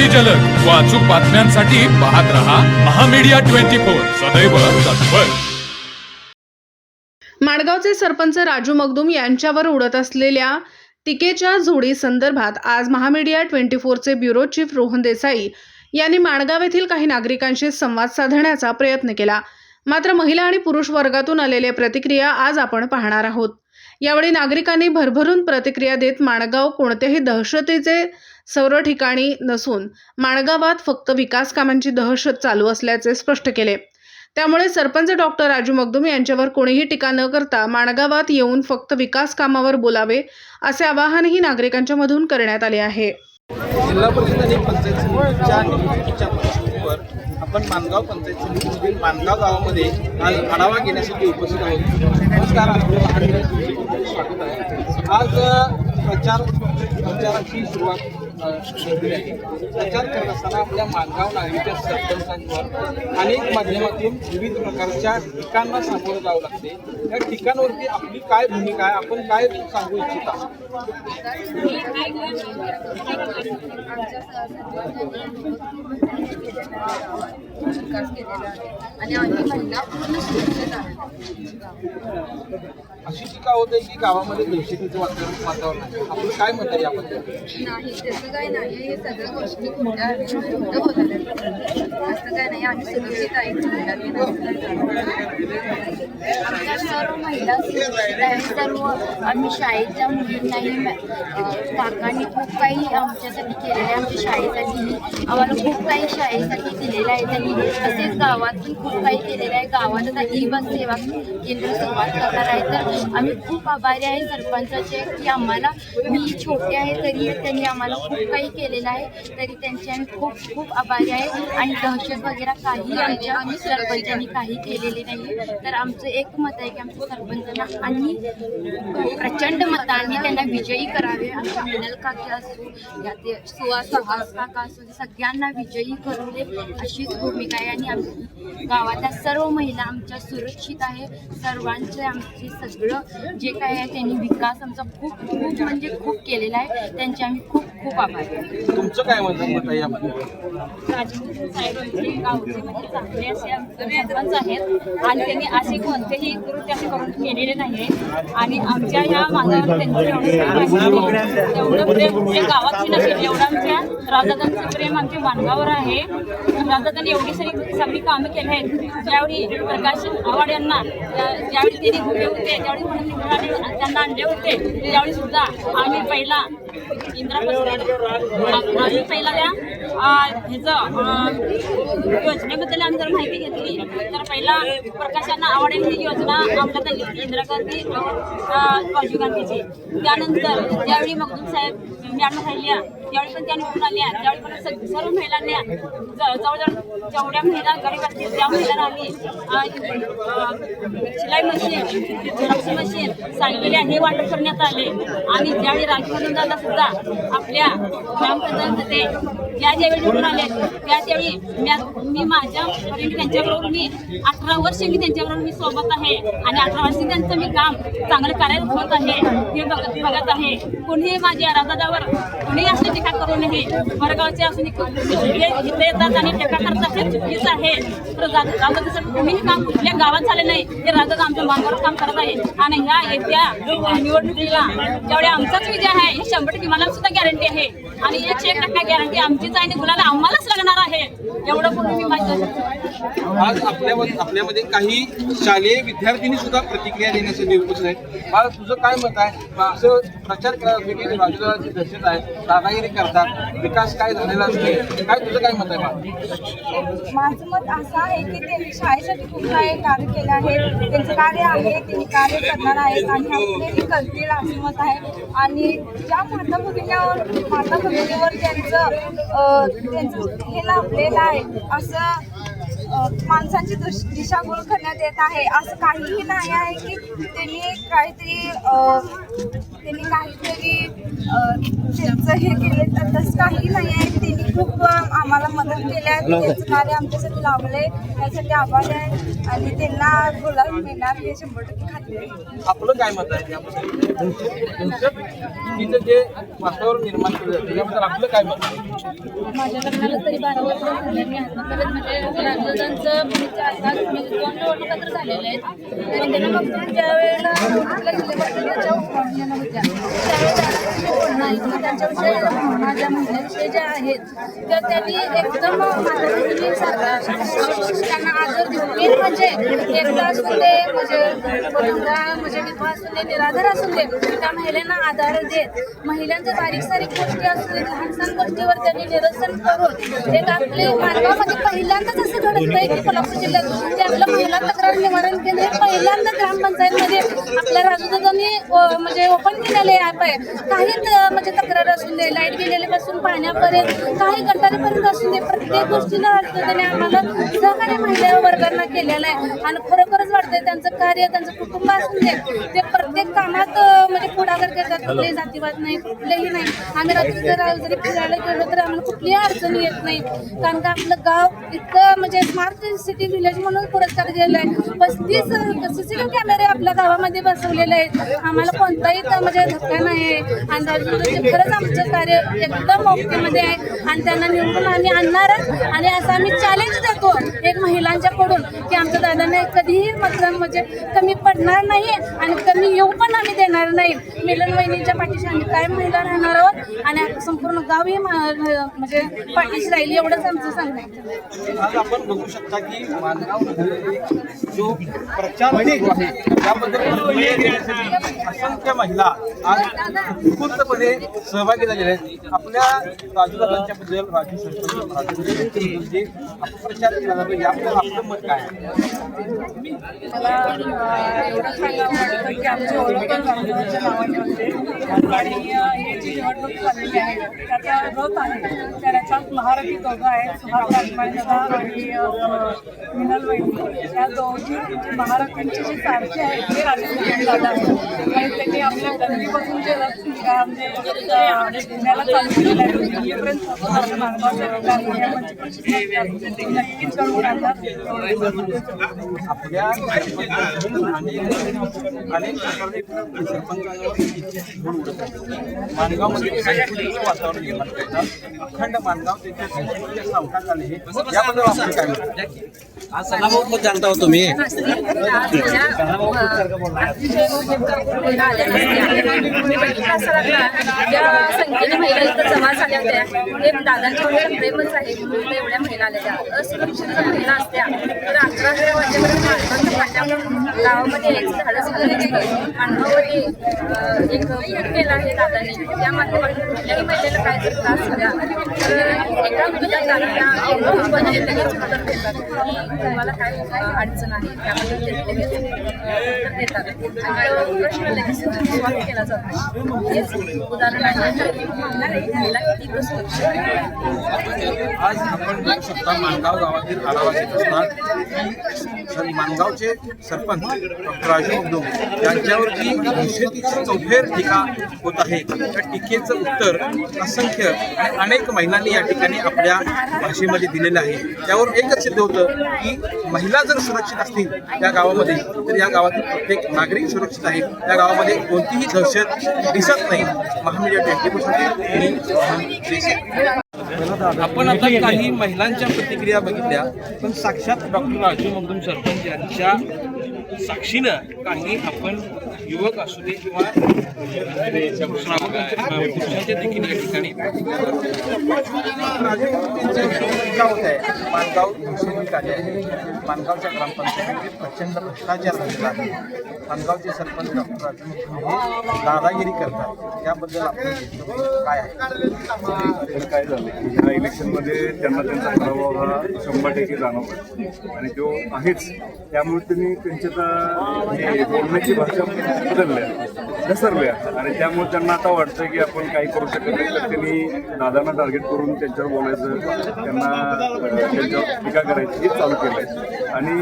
अति जलद. व अचूक बातम्यांसाठी पाहत रहा महामीडिया ट्वेंटी फोर. सदैव तत्पर. माडगावचे सरपंच राजू मगदूम यांच्यावर उडत असलेल्या टीकेच्या झोडी संदर्भात आज महामीडिया ट्वेंटी फोरचे ब्युरो चीफ रोहन देसाई यांनी माणगाव येथील काही नागरिकांशी संवाद साधण्याचा प्रयत्न केला. मात्र महिला आणि पुरुष वर्गातून आलेल्या प्रतिक्रिया आज आपण पाहणार आहोत. यावेळी नागरिकांनी भरभरून प्रतिक्रिया देत माणगाव कोणत्याही दहशतीचे सर्व ठिकाणी नसून माणगावात फक्त विकास कामांची दहशत चालू असल्याचे स्पष्ट केले. त्यामुळे सरपंच डॉक्टर राजू मगदुम यांच्यावर कोणीही टीका न करता माणगावात येऊन फक्त विकास कामावर बोलावे असे आवाहनही नागरिकांच्या मधून करण्यात आले आहे. जिल्हा परिषद आणि पंचायत समितीच्या निवडणुकीच्या पार्श्वभूमीवर आपण मानगाव पंचायत समितीमधील मानगाव गावामध्ये आज आढावा घेण्यासाठी उपस्थित आहोत. नमस्कार स्वागत आहे. आज प्रचार प्रचाराची सुरुवात अ, आहे. प्रचार करत असताना आपल्या मानगाव नागरीच्या सरपंचांवर अनेक माध्यमातून विविध प्रकारच्या ठिकाणांना सामोरं जावं लागते. या ठिकाणावरती आपली काय भूमिका आहे? आपण काय सांगू इच्छिता विकास आणि आम्ही महिला पूर्ण सुरक्षित आहे. अशी टीका होते की गावामध्ये दहशतीचं वातावरण वातावरण आहे? काय मत आहे याबद्दल? नाही तसं काय नाही. हे सगळ्या गोष्टी खोट्या आहेत? खोटं असं काय नाही. आम्ही सुरक्षित आहे. आमच्या सर्व महिला सुरक्षित आहे सर्व आम्ही शाळेच्या मुलींनाही काकांनी खूप काही आमच्यासाठी केलेलं आहे. आमच्या शाळेसाठी आम्हाला खूप काही शाळेसाठी दिलेलं आहे. त्यांनी तसेच गावात पण खूप काही केलेलं आहे. गावात आता ई बस सेवा केंद्र सुरुवात करणार आहे. तर आम्ही खूप आभारी आहे सरपंचाचे की आम्हाला मी छोटे आहे तरी त्यांनी आम्हाला खूप काही केलेलं आहे तरी त्यांचे आम्ही खूप खूप आभारी आहे. आणि दहशत वगैरे काही आमच्या सरपंचांनी काही केलेले नाही. तर आमचं एक मत आहे की आमच्या सरपंचांना आणि प्रचंड मतांनी त्यांना विजयी करावे. आमच्या मिनल काकी असू या ते सुहास काका असू सगळ्यांना विजयी करू दे अशीच भूमिका आहे. आणि आम गावातल्या सर्व महिला आमच्या सुरक्षित आहे. सर्वांचे आमचे सगळं जे काय आहे त्यांनी विकास आमचा खूप खूप म्हणजे खूप केलेला आहे. त्यांचे आम्ही खूप खूप आभारी तुमचं काय राजमंत्री साहेबांचे गावचे म्हणजे चांगले असे आमचे सरपंच आहेत. आणि त्यांनी असे कोणतेही कृत्य असे करून केलेले नाही आणि आमच्या ह्या मागावर त्यांचं एवढं प्रेम गावात नसेल एवढं आमच्या राजदादांचं प्रेम आमच्या मानगावर आहे. राजदादांनी एवढी सगळी सगळी कामं केली आहेत. ज्यावेळी प्रकाश आव्हाड यांना ज्या- ज्यावेळी त्यांनी होते त्यावेळी म्हणून निवडून आले त्यांना आणले होते. त्यावेळी सुद्धा आम्ही पहिला इंदिरा पहिला त्या ह्याचं योजनेबद्दल आम्ही जर माहिती घेतली. तर पहिला प्रकाशांना आवडेल ही म्हणजे योजना अंमलात आली होती इंदिरा गांधी राजीव गांधीची त्यानंतर ज्यावेळी मगदूम साहेब मॅडम राहिल्या त्यावेळी पण त्या निवडून आल्या. त्यावेळी पण सर्व महिलांना जवळजवळ जेवढ्या महिला गरीब असतील त्या महिलांना आम्ही शिलाई मशीन झेरॉक्स मशीन सायकली हे वाटप करण्यात आले. आणि ज्यावेळी राजीव गांधी सुद्धा आपल्या ग्रामपंचायत ते ज्या ज्यावेळी निवडून आले त्या त्यावेळी मी माझ्या पर्यंत त्यांच्याबरोबर मी अठरा वर्ष मी त्यांच्याबरोबर मी सोबत आहे आणि अठरा वर्ष त्यांचं मी काम चांगलं कार्यरत होत आहे हे बघत बघत आहे. कोणीही माझ्या राजादावर कोणीही असं टीका करू नये वरगावचे असून इथे येतात आणि टीका करतात हे चुकीचं आहे. तर राजाचं कोणीही काम कुठल्या गावात झाले नाही ते राजा आमच्या मानवर काम करत आहे. आणि ह्या येत्या निवडणुकीला जेवढ्या आमचाच विजय आहे हे शंभर टक्के मला सुद्धा गॅरंटी आहे. आणि एकशे एक टक्का गॅरंटी आमचीच आहे आणि गुलाला आम्हालाच लागणार आहे. एवढं बोलून मी माझं आज आपल्या आपल्यामध्ये काही शालेय विद्यार्थिनी सुद्धा प्रतिक्रिया देण्यासाठी उपस्थित आहेत मला तुझं काय मत आहे? असं प्रचार करत होते की बाजूला दहशत आहे दादागिरी करतात विकास काय झालेला असते काय तुझं काय मत आहे माझं मत असं आहे की त्यांनी शाळेसाठी खूप काही कार्य केले आहे त्यांचं कार्य आहे त्यांनी कार्य करणार आहेत आणि आपले करतील असं मत आहे. आणि ज्या माता भगिनीवर माता भगिनीवर त्यांचं त्यांचं हे लाभलेलं आहे असं माणसांची दुश दिशाभूल करण्यात येत आहे. असं काहीही नाही आहे की त्यांनी काहीतरी त्यांनी काहीतरी त्यांचं हे केले तर तसं काही नाही आहे. त्यांनी खूप आम्हाला मदत केल्या त्यांचं कार्य आमच्यासाठी लाभले त्यासाठी आभार आहे. आणि त्यांना गुलाब मिळणार हे शंभर टक्के खात्री आहे. आपलं काय मत आहे? याबद्दल चुकीचं जे वातावरण निर्माण केलं जातं याबद्दल आपलं काय मत आहे? माझ्या लग्नाला तरी बारा वर्ष झाले मी आतापर्यंत म्हणजे राजदादांचं म्हणजे आता म्हणजे दोन निवडणुका तर झालेल्या आहेत. त्यांना ज्या वेळेला आपल्या होत्या त्यावेळेला दादांचे बोलणं ऐकलं त्यांच्याविषयी भावना ज्या महिलांविषयी ज्या आहेत तर त्यांनी एकदम त्यांना आदर देऊन. मेन म्हणजे एकदा असू दे म्हणजे मुलगा म्हणजे विधवा असू दे निराधार असू दे त्या महिलांना आधार देत महिलांचं बारीक सारीक गोष्टी असू दे लहान सहान गोष्टीवर त्यांनी निरसन करून एक आपले मानगावमध्ये पहिल्यांदाच असं घडत नाही की कोल्हापूर जिल्ह्यात ते आपलं महिला तक्रार निवारण केंद्र पहिल्यांदा ग्रामपंचायतमध्ये आपल्या राजूदादांनी म्हणजे ओपन केलेले ॲप आहे. काही म्हणजे तक्रार असून दे लाइट गेलेल्यापासून पाण्यापर्यंत काही गटारीपर्यंत असून दे प्रत्येक गोष्टीला राजूदादांनी आम्हाला सहकार्य महिला वर्गांना केलेलं आहे. आणि खरोखरच वाटतंय त्यांचं कार्य त्यांचं कुटुंब असून दे ते प्रत्येक कामात म्हणजे पुढाकार करतात कुठलेही जातीवाद नाही कुठलेही नाही. आम्ही रात्री जर जरी फिरायला गेलो तर आम्हाला कुठलीही अडचणी येत नाही. कारण का आपलं गाव इतकं म्हणजे स्मार्ट सिटी विलेज म्हणून पुरस्कार आहे. पस्तीस सीसीटीव्ही कॅमेरे आपल्या गावामध्ये बसवलेले आहेत. आम्हाला कोणताही म्हणजे धक्का नाही आहे. आणि खरंच आमचं कार्य एकदम ओकेमध्ये आहे. आणि त्यांना निवडून आम्ही आणणारच आणि असं आम्ही चॅलेंज देतो एक महिलांच्याकडून की आमच्या दादांना कधीही मतदान म्हणजे कमी पडणार नाही आणि कमी येऊ पण आम्ही देणार नाही. मिलन वहिनींच्या पाठीशी आम्ही कायम महिला राहणार आहोत आणि संपूर्ण गावही म्हणजे पाठीशी राहील एवढंच आमचं सांगणं आज आपण बघू शकता की जो प्रचार आहे त्याबद्दल असंख्य महिला आज उत्स्फूर्तपणे सहभागी झालेल्या आहेत. आपल्या राजूदादांच्या बद्दल राजू सरपंच राजू जे म्हणजे अपप्रचार केला जातो याबद्दल आपलं मत काय मला एवढं सांगावं वाटतं की आमची ओळख पण नावाने होते. आणि अ, ही जी निवडणूक झालेली आहे. त्याचा रथ आहे. त्याच्यात महारथी दोघं आहेत सुहास राजमाळे आणि मिनल वैद्य या दोघी म्हणजे महारथींची जी सारखी आहे ते राजकीय दादा आणि त्यांनी आपल्या गल्लीपासून जे रथ म्हणजे पुण्याला चालू केलं आहे. दिल्लीपर्यंत पोहोचून आपल्या मानवाच्या विकास या म्हणजे नक्कीच करून आणतात आपल्या सरपंचाकडून अनेक अनेक प्रकारे सरपंचांवर धूळ उडत आहे मानगावमध्ये संस्कृतीचं वातावरण निर्माण करतात अखंड मानगाव त्याच्या संस्कृतीच्या सावकाश झाले हे याबद्दल आपलं काय मत आहे? ज्या संख्येने महिला इथं जमा झाल्या होत्या हे दादांच्या प्रेमच आहे म्हणून एवढ्या महिला आलेल्या. असुरक्षित महिला असत्या तर अकरा अकरा वाजेपर्यंत माणसांच्या पाट्यावर गावामध्ये एक झाडं झालं मानवामध्ये एक फूट केला आहे दादांनी. त्या माध्यमातून कुठल्याही महिलेला काय जर त्रास झाला तर एका मिनिटात दादांना मध्ये लगेच उत्तर देतात. की तुम्हाला काय अडचण आहे त्याबद्दल ते लगेच उत्तर देतात. आणि प्रश्न लगेच केला जातो. हेच उदाहरण आहे महिला किती सुरक्षित आज आपण बघू शकता मानगाव गावातील आढावा घेत असतात सर मानगावचे सरपंच डॉक्टर राजू मगदूम यांच्यावर जी निषेधीची चौफेर टीका होत आहे. त्या टीकेचं उत्तर असंख्य आणि अनेक महिलांनी या ठिकाणी आपल्या भाषेमध्ये दिलेलं आहे. त्यावर एकच सिद्ध होतं की महिला जर सुरक्षित असतील त्या गावामध्ये तर या गावातील प्रत्येक नागरिक सुरक्षित आहे त्या गावामध्ये कोणतीही दहशत दिसत नाही. महामीडिया ट्वेंटी फोरसाठी मी आपण आता काही महिलांच्या प्रतिक्रिया बघितल्या पण साक्षात डॉक्टर राजू मगदूम सरपंच यांच्या साक्षीनं काही आपण युवक असू दे किंवा पुरुषांच्या देखील या ठिकाणी. राजू होत आहे मानगाव निषेधित आले आहे प्रचंड भ्रष्टाचार झालेला आहे. पानगावचे सरपंच डॉक्टर राजू हे दादागिरी करतात. त्याबद्दल आपण काय आहे? काय झालं ह्या इलेक्शनमध्ये त्यांना त्यांचा प्रभाव हा शंभर टक्के जाणवतो आणि तो आहेच त्यामुळे त्यांनी त्यांच्या जे बोलण्याची भाषा बदलल्या घसरल्या. आणि त्यामुळे त्यांना आता वाटतं की आपण काही करू शकत नाही. तर त्यांनी दादांना टार्गेट करून त्यांच्यावर बोलायचं त्यांना त्यांच्यावर टीका करायची. हे चालू केलं आहे आणि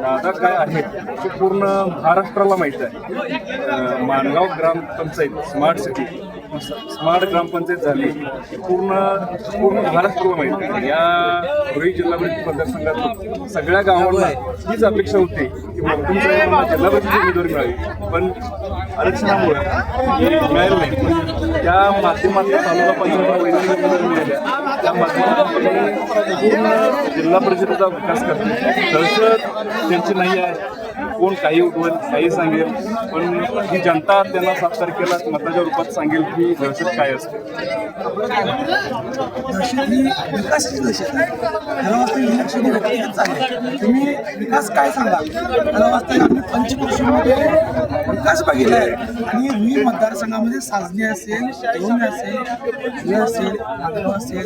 दादा काय आहेत ते पूर्ण महाराष्ट्राला माहीत आहे. Mangaon gram panchayat smart city. Smart gram panchayat झाली की पूर्ण पूर्ण माहीत आहे. या रोही जिल्हा परिषद मतदारसंघात सगळ्या गावांना हीच अपेक्षा होती की मगदूम साहेबांना जिल्हा परिषद उमेदवारी मिळावी. पण आरक्षणामुळे मिळालं नाही. त्या माध्यमातल्या तालुका पंचायत उमेदवारी मिळाल्या जिल्हा परिषदेचा विकास करते दहशत त्यांची नाही आहे. कोण काही उठवेल काही सांगेल पण ही जनता त्यांना सात तारखेला मताच्या रूपात सांगेल की दहशत काय असते. तुम्ही विकास काय सांगा? खरं वाटतं आम्ही पंचकृषीमध्ये विकास बघितला आहे. आणि मी मतदारसंघामध्ये साजणी असेल दोन असेल हे असेल नागपूर असेल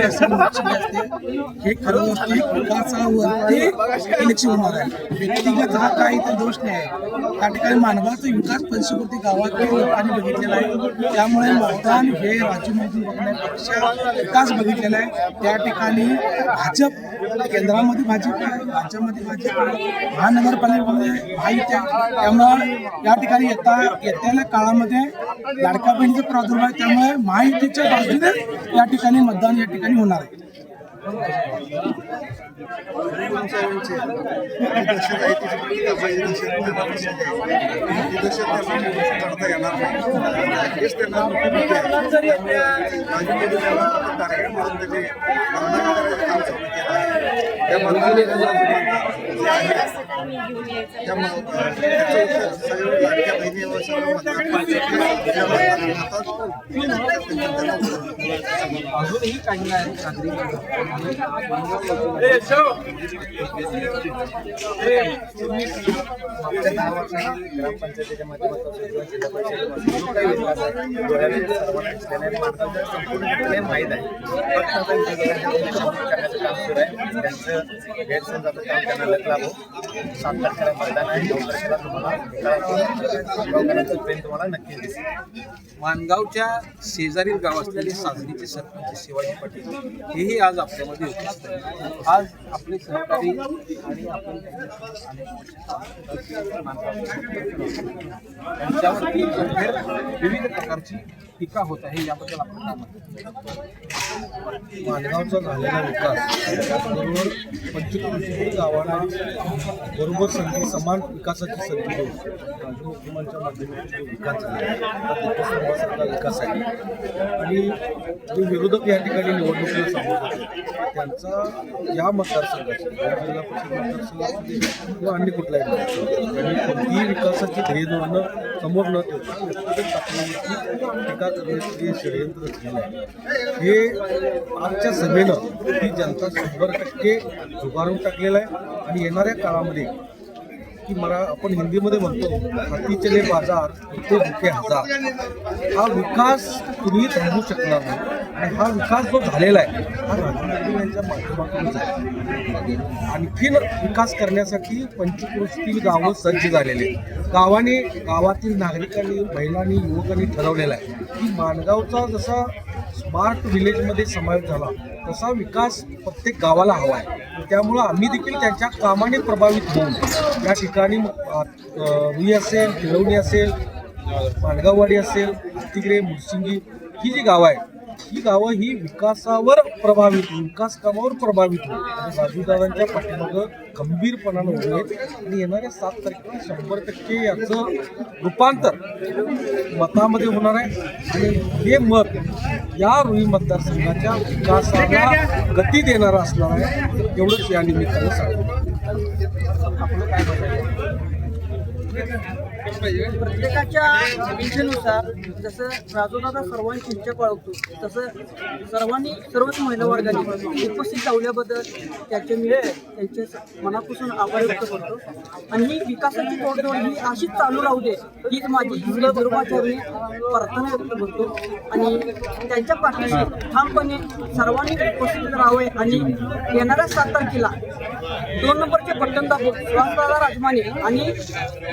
असेल मुळशी असेल हे खरं गोष्टी विकासावरती इलेक्शन होणार आहे. व्यक्तिगत हा काय काही इथे दोष नाही. आहे त्या ठिकाणी मानवाचा विकास पंचकृती गावातील लोकांनी बघितलेला आहे. त्यामुळे मतदान हे राज्यमधून बघण्यापेक्षा विकास बघितलेला आहे. त्या ठिकाणी भाजप केंद्रामध्ये भाजप आहे राज्यामध्ये भाजप आहे महानगरपालिकेमध्ये माहिती आहे त्यामुळे या ठिकाणी येता येत्याला काळामध्ये लाडक्या बहिणीचा प्रादुर्भाव आहे. त्यामुळे माहितीच्या बाजूने या ठिकाणी मतदान या ठिकाणी होणार आहे. अजूनही काही नागरिक मागच्या दहा वर्षांनी ग्रामपंचायतीच्या माध्यमातून सुद्धा जिल्हा परिषदेमध्ये काही विकास आहे. डोळ्याने सर्वांना दिसलेला आहे. माणसाच्या माहीत आहे करण्याचं काम सुरू आहे त्यांचं गैरसमजाचं काम त्यांना लाभो सात तारखेला मैदान आहे नऊ तारखेला तुम्हाला प्रेम तुम्हाला नक्की दिसेल माणगावच्या शेजारील गाव असलेले साजरीचे सरपंच शिवाजी पाटील हेही आज आपल्यामध्ये उपस्थित आज आपले सहकारी आणि आपण त्यांच्यावरती गंभीर विविध प्रकारची टीका होत आहे याबद्दल आपण काय झालेला विकास त्याचबरोबर पंचकृषी गावाला बरोबर संधी समान विकासाची संधी देऊन राजू मुख्यमंत्र्यांच्या माध्यमातून विकास झाला हा विकास आहे. आणि जे विरोधक या ठिकाणी निवडणुकीला सांगत होते त्यांचा या मतदारसंघात जिल्हा परिषद किंवा अन्य कुठलाही विकासाची ध्येय धोरणं समोर न ठेवता व्यक्तिगत टाकण्याची टीका जे षडयंत्र आहे हे आजच्या सभेनं ही जनता शंभर टक्के झुगारून टाकलेलं आहे आणि येणाऱ्या काळामध्ये की मला आपण हिंदीमध्ये म्हणतो हाती चले बाजार ते भुके हजार. हा विकास तुम्ही थांबू शकणार नाही. आणि हा विकास जो झालेला आहे हा राजू गांधी यांच्या माध्यमातूनच आहे. आणखीन विकास करण्यासाठी पंचकृषी गावं सज्ज झालेले आहेत. गावाने गावातील नागरिकांनी महिलांनी युवकांनी ठरवलेलं आहे की माणगावचा जसा स्मार्ट विलेजमध्ये समावेश झाला. तसा विकास प्रत्येक गावाला हवा आहे. त्यामुळं आम्ही देखील त्यांच्या कामाने प्रभावित होऊन या ठिकाणी रुई असेल किळवणी असेल माणगाववाडी असेल तिकडे मुरसिंगी ही जी गावं आहेत ही गावं ही विकासावर प्रभावित विकास कामावर प्रभावित होईल आणि राजूदादांच्या पाठीमागं खंबीरपणानं उभे आहेत. आणि येणाऱ्या सात तारखेला शंभर टक्के याचं रूपांतर मतामध्ये होणार आहे. आणि हे मत या रुई मतदारसंघाच्या विकासाला गती देणारा असणार आहे एवढंच या निमित्तानं सांगतो. प्रत्येकाच्या इच्छेनुसार जसं राजूदादा सर्वांची इच्छा पाळतो तसं सर्वांनी सर्वच महिला वर्गाने उपस्थित लावल्याबद्दल त्याचे मी त्यांचे मनापासून आभार व्यक्त करतो. आणि ही विकासाची तोडजोड ही अशीच चालू राहू दे हीच माझी श्री प्रार्थना व्यक्त करतो. आणि त्यांच्या पाठीशी ठामपणे सर्वांनी उपस्थित राहावे आणि येणाऱ्या सात तारखेला दोन नंबरचे बटन दाबून सुहासदादा राजमाने आणि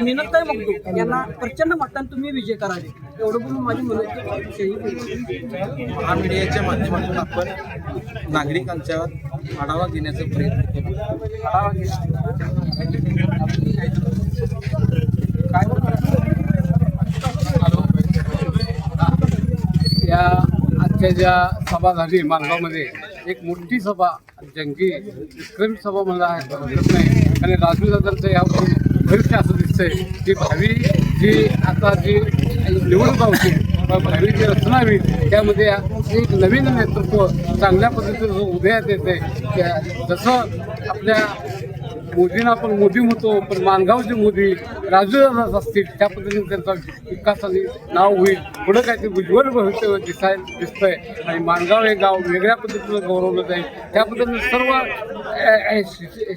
मिनतताई मगदू यांना प्रचंड मतांनी तुम्ही विजय करावे. एवढं बोलून माझी मनोरंजन महामीडियाच्या माध्यमातून आपण नागरिकांच्या आढावा घेण्याचा प्रयत्न केला आढावा काय या आजच्या ज्या सभा झाली मालगावमध्ये एक मोठी सभा जंगी प्रेम सभा मला हरकत नाही. आणि राजू दादांचं यावर भविष्य असं दिसतंय. की भावी जी आता जी निवडणूक होती भावी जी रचना त्यामध्ये एक नवीन नेतृत्व चांगल्या पद्धतीचं उदयात येते जसं आपल्या मोदींना आपण मोदी म्हणतो पण माणगावची मोदी राजूदादाच असतील त्या पद्धतीने त्यांचा विकासाने नाव होईल. पुढं काहीतरी उज्ज्वल भविष्य दिसाय दिसतंय. आणि माणगाव हे गाव वेगळ्या पद्धतीनं गौरवलं जाईल. त्या पद्धतीने सर्व शे-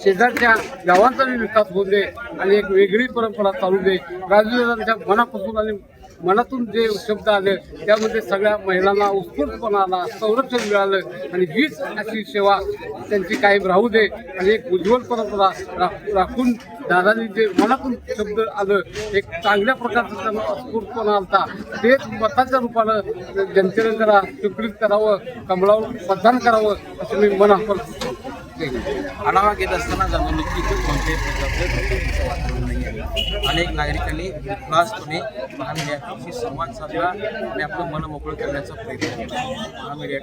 शेजारच्या गावांचाही विकास होऊ दे आणि एक वेगळी परंपरा चालू दे. राजूदादांच्या मनापासून आणि मनातून जे शब्द आले त्यामध्ये सगळ्या महिलांना उत्स्फूर्तपणाला संरक्षण मिळालं आणि हीच अशी सेवा त्यांची कायम राहू दे आणि एक उज्ज्वल परंपरा राखून दादानी जे मनातून शब्द आलं एक चांगल्या प्रकारचं त्यांना उत्स्फूर्तपणा आलता ते मताच्या रूपानं जनतेने जरा स्वीकृत करावं कमळावर मतदान करावं असं मी मनापासून आढावा घेत असताना जाणून की अनेक नागरिकांनी धोक्याचं वातावरण नाही आहे अनेक नागरिकांनी महामीडियाशी संवाद साधला आणि आपलं मन मोकळं करण्याचा प्रयत्न केला. महामीडिया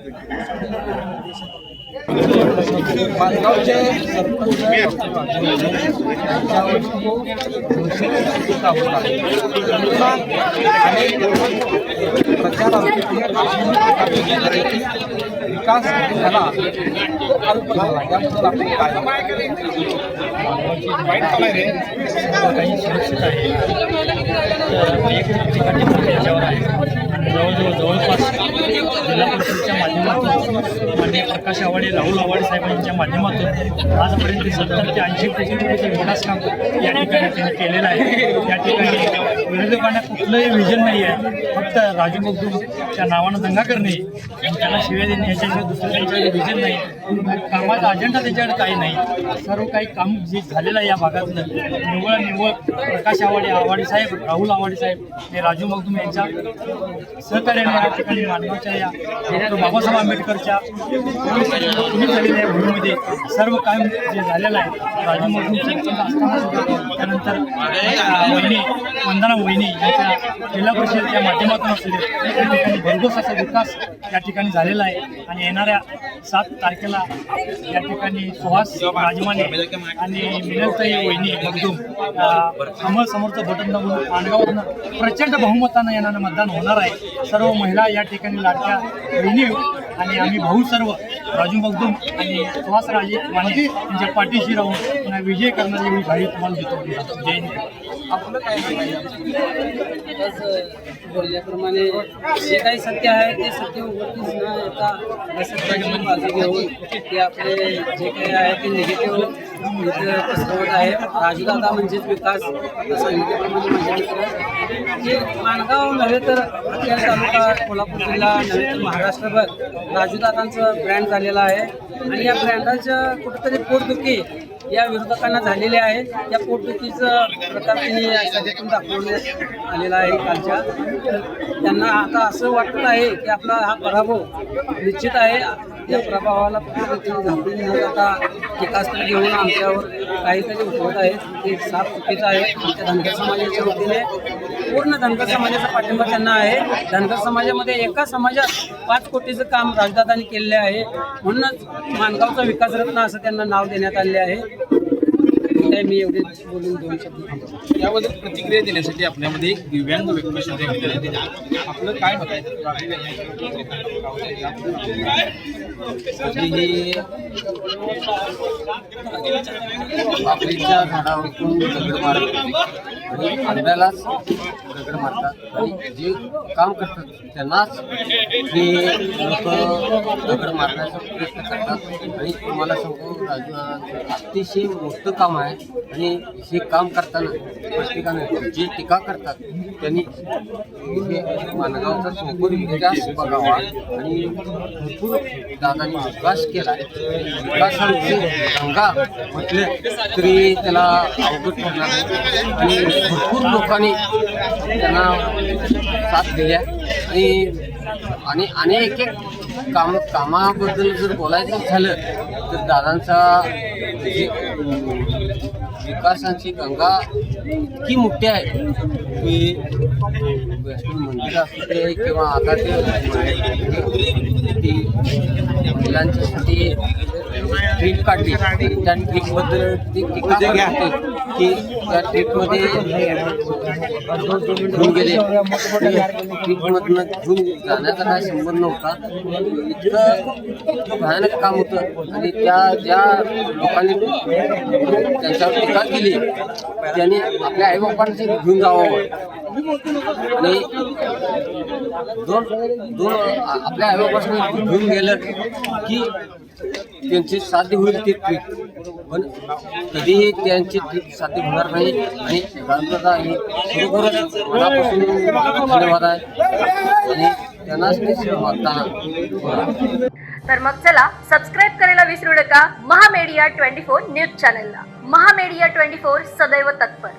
ट्वेंटी विकास झाला अल्प झाला आपण काही सुरक्षित आहे जवळजवळ जवळपास जिल्हा परिषदेच्या माध्यमातून माननीय प्रकाश आवाडे राहुल आवाडे साहेबांच्या माध्यमातून आजपर्यंत सत्तर ते ऐंशी कोटी रुपयाचं विकास काम या ठिकाणी त्यांनी केलेलं आहे. या ठिकाणी विरोधकांना कुठलंही विजन नाही आहे. फक्त राजू मगदूमच्या नावानं दंगा करणे. आणि त्यांना शिव्या देणे याच्याशिवाय दुसरं त्यांच्याकडे विजन नाही. कामाचा अजेंडा त्याच्याकडे काही नाही. सर्व काही काम जे झालेलं आहे या भागातलं निव्वळ निव्वळ प्रकाश आवाडे आवाडे साहेब राहुल आवाडे साहेब हे राजू मगदूम यांच्या सहकार्याने या ठिकाणी मानगावच्या या डॉक्टर बाबासाहेब आंबेडकरच्या तुम्ही झालेल्या या भूमीमध्ये सर्व काम जे झालेलं आहे राजू मगदूम असताना सुद्धा त्यानंतर अं, वंदना वहिनी यांच्या जिल्हा परिषदेच्या माध्यमातून असू या ठिकाणी भरघोस असा विकास या ठिकाणी झालेला आहे. आणि येणाऱ्या सात तारखेला या ठिकाणी सुहास राजमाने आणि मिनलताई वहिनी मगदूम अं, समोरचं बटन दाबून माणगावरनं प्रचंड बहुमतानं येणारं मतदान होणार आहे. सर्व महिला या ठिकाणी लाडक्या वहिनी आणि आम्ही भाऊ सर्व राजू मगदूम आणि सुहास राजे माने यांच्या पाठीशी राहून त्यांना विजय करण्याची मी भाई तुम्हाला देतो. जय हिंद. आपलं काय बोलल्याप्रमाणे जे काही सत्य आहे ते सत्य उघडतीच न येता असत्याची बाजू घेऊन ते आपले जे काही आहे ते निगेटिव्ह पसरवत आहे. राजदादा म्हणजेच विकास सांगितल्याप्रमाणे माझ्या मित्र जे माणगाव नव्हे तर अखेर तालुका कोल्हापूर जिल्हा नव्हे तर महाराष्ट्रभर राजूदादांचं ब्रँड झालेलं आहे. आणि या ब्रँडाच्या कुठंतरी पोटदुखी या विरोधकांना झालेले आहे या पोटदुखीचं प्रकार त्यांनी सभेतून दाखवण्यात आलेला आहे कालच्या. तर त्यांना आता असं वाटत आहे की आपला हा पराभव निश्चित आहे. या प्रभावाला पद्धतीने झाकून न टीकास्त्र घेऊन आमच्यावर काहीतरी उठवत आहेत. ते साफ चुकीचं आहे. आमच्या धनगर समाजाच्या वतीने पूर्ण धनगर समाजाचा पाठिंबा त्यांना आहे. धनगर समाजामध्ये एका समाजात पाच कोटीचं काम राजदादांनी केलेलं आहे. म्हणूनच मानगावचा विकासरत्न असं त्यांना नाव देण्यात आले आहे. काय मी एवढे बोलून दोन शब्द याबद्दल प्रतिक्रिया देण्यासाठी आपल्यामध्ये एक दिव्यांग व्यक्ती आहे. आपलं काय मत आहे? आपलीच्या झाडावरून दगड मारत दगड मारतात आणि जे काम करतात त्यांनाच हे लोक दगड मारण्याचा प्रयत्न करतात. आणि तुम्हाला सांगू अतिशय मोठं काम आहे. आणि हे काम करताना प्रत्येकाने जे टीका करतात त्यांनी हे मानगावचा संपूर्ण विकास बघावा. आणि भरपूर दादांनी विकास केला विकासामध्ये गंगा म्हटले तरी त्याला अवगत ठरणार आणि भरपूर लोकांनी त्यांना साथ दिल्या आणि आणि आणि एक एक काम कामाबद्दल जर बोलायचं झालं तर दादांचा जे विकासाची गंगा इतकी मोठी आहे की वैष्णव मंदिर असू दे किंवा आता ते महिलांच्यासाठी ट्रीप काढली. त्या ट्रीपबद्दल ती टीका करत होते की त्या ट्रीपमध्ये घेऊन गेले. ट्रीपमधनं घेऊन जाण्याचा काय संबंध नव्हता. इतकं भयानक काम होतं. आणि त्या ज्या लोकांनी त्यांच्यावर टीका केली. त्यांनी आपल्या आईबापांचे घेऊन जावं. आणि दोन दोन आपल्या आईबापासून घेऊन गेलं की त्यांची साध्य होईल ती ट्रीप पण कधीही त्यांची ट्रीप साध्य होणार नाही आणि रामदादा हे खरोखरच मनापासून धन्यवाद आहे. आणि त्यांनाच ते वागताना तर मग चला सबस्क्राईब करायला विसरू नका. महामेडिया ट्वेंटी फोर न्यूज चॅनलला. महामेडिया ट्वेंटी फोर सदैव तत्पर.